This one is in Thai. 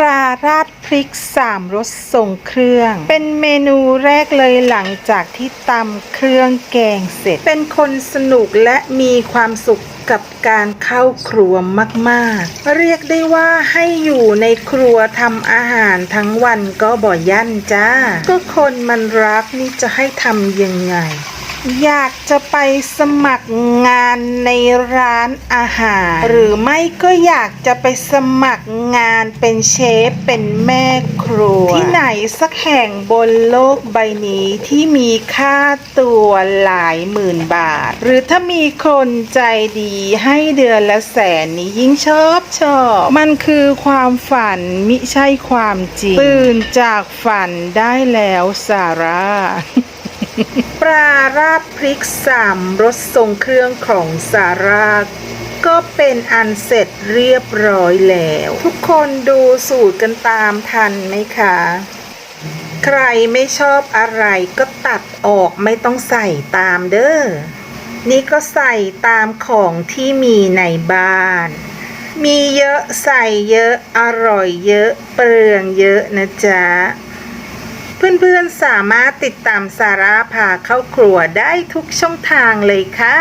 ปลาราดพริกสามรสทรงเครื่อง เป็นเมนูแรกเลยหลังจากที่ตำเครื่องแกงเสร็จ เป็นคนสนุกและมีความสุขกับการเข้าครัวมากๆ เรียกได้ว่าให้อยู่ในครัวทำอาหารทั้งวันก็บ่ยั่นจ้า ก็คนมันรักนี่จะให้ทำยังไง อยากจะไปสมัครงานในร้านอาหาร หรือไม่ก็อยากจะไปสมัครงานเป็นเชฟเป็นแม่ครัว ที่ไหนสักแห่งบนโลกใบนี้ที่มีค่าตัวหลายหมื่นบาท หรือถ้ามีคนใจดีให้เดือนละแสนนี้ยิ่งชอบชอบ มันคือความฝันมิใช่ความจริง ตื่นจากฝันได้แล้วซาร่า ปลาราดพริกสามรสทรงเครื่องของซาราก็เป็นอันเสร็จเรียบร้อยแล้ว ทุกคนดูสูตรกันตามทันไหมคะ ใครไม่ชอบอะไรก็ตัดออกไม่ต้องใส่ตามเด้อนี่ก็ใส่ตามของที่มีในบ้าน มีเยอะใส่เยอะอร่อยเยอะเปลืองเยอะนะจ๊ะ เพื่อนๆสามารถติดตามสาระพาเข้าครัวได้ทุกช่องทางเลยค่ะ